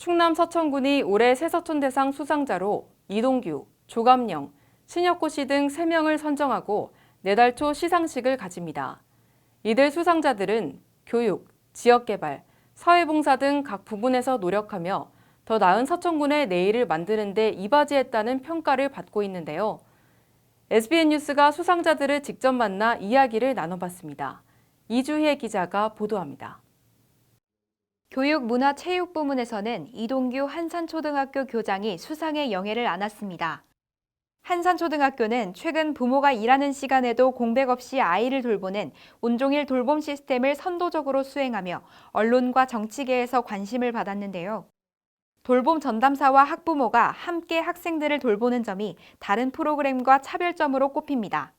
충남 서천군이 올해 새서촌 대상 수상자로 이동규, 조감영, 신혁고 씨 등 3명을 선정하고 내달 초 시상식을 가집니다. 이들 수상자들은 교육, 지역개발, 사회봉사 등 각 부분에서 노력하며 더 나은 서천군의 내일을 만드는 데 이바지했다는 평가를 받고 있는데요. SBN 뉴스가 수상자들을 직접 만나 이야기를 나눠봤습니다. 이주희 기자가 보도합니다. 교육 문화 체육 부문에서는 이동규 한산초등학교 교장이 수상의 영예를 안았습니다. 한산초등학교는 최근 부모가 일하는 시간에도 공백 없이 아이를 돌보는 온종일 돌봄 시스템을 선도적으로 수행하며 언론과 정치계에서 관심을 받았는데요. 돌봄 전담사와 학부모가 함께 학생들을 돌보는 점이 다른 프로그램과 차별점으로 꼽힙니다.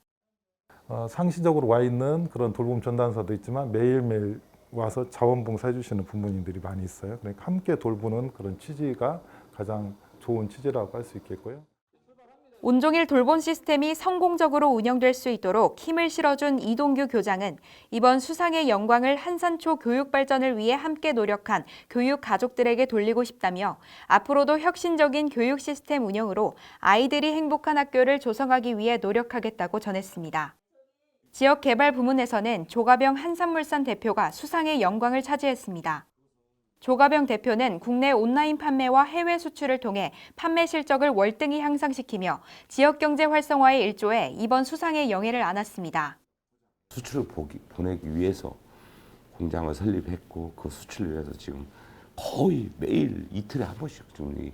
어, 상시적으로 와 있는 그런 돌봄 전담사도 있지만 매일매일 와서 자원봉사 해주시는 부모님들이 많이 있어요. 그러니까 함께 돌보는 그런 취지가 가장 좋은 취지라고 할 수 있겠고요. 온종일 돌봄 시스템이 성공적으로 운영될 수 있도록 힘을 실어준 이동규 교장은 이번 수상의 영광을 한산초 교육 발전을 위해 함께 노력한 교육 가족들에게 돌리고 싶다며 앞으로도 혁신적인 교육 시스템 운영으로 아이들이 행복한 학교를 조성하기 위해 노력하겠다고 전했습니다. 지역 개발 부문에서는 조가병 한산물산 대표가 수상의 영광을 차지했습니다. 조가병 대표는 국내 온라인 판매와 해외 수출을 통해 판매 실적을 월등히 향상시키며 지역 경제 활성화에 일조해 이번 수상의 영예를 안았습니다. 수출을 보기, 보내기 위해서 공장을 설립했고 그 수출을 위해서 지금 거의 매일 이틀에 한 번씩 지금 이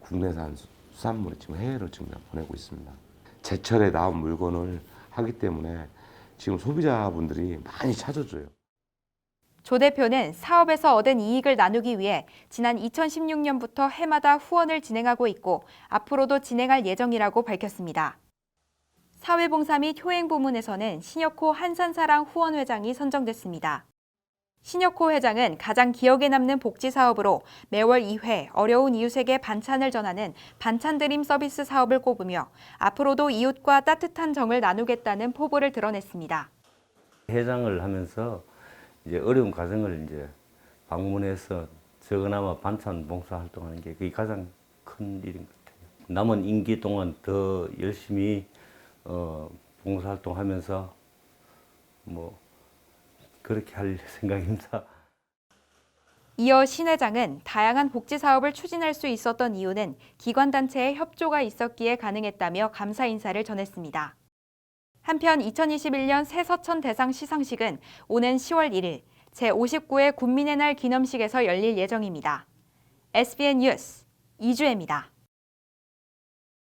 국내산 수- 수산물을 지금 해외로 지금 다 보내고 있습니다. 제철에 나온 물건을 하기 때문에 지금 소비자분들이 많이 찾아줘요. 조 대표는 사업에서 얻은 이익을 나누기 위해 지난 2016년부터 해마다 후원을 진행하고 있고 앞으로도 진행할 예정이라고 밝혔습니다. 사회봉사 및 효행 부문에서는 신혁호 한산사랑 후원회장이 선정됐습니다. 신혁호 회장은 가장 기억에 남는 복지 사업으로 매월 2회 어려운 이웃에게 반찬을 전하는 반찬 드림 서비스 사업을 꼽으며 앞으로도 이웃과 따뜻한 정을 나누겠다는 포부를 드러냈습니다. 회장을 하면서 이제 어려운 가정을 이제 방문해서 적어나마 반찬 봉사 활동하는 게 그게 가장 큰 일인 것 같아요. 남은 임기 동안 더 열심히 어, 봉사 활동하면서 뭐 그렇게 할 생각입니다. 이어 신 회장은 다양한 복지 사업을 추진할 수 있었던 이유는 기관 단체의 협조가 있었기에 가능했다며 감사 인사를 전했습니다. 한편 2021년 새서천 대상 시상식은 오는 10월 1일 제59회 국민의 날 기념식에서 열릴 예정입니다. SBN 뉴스 이주혜입니다.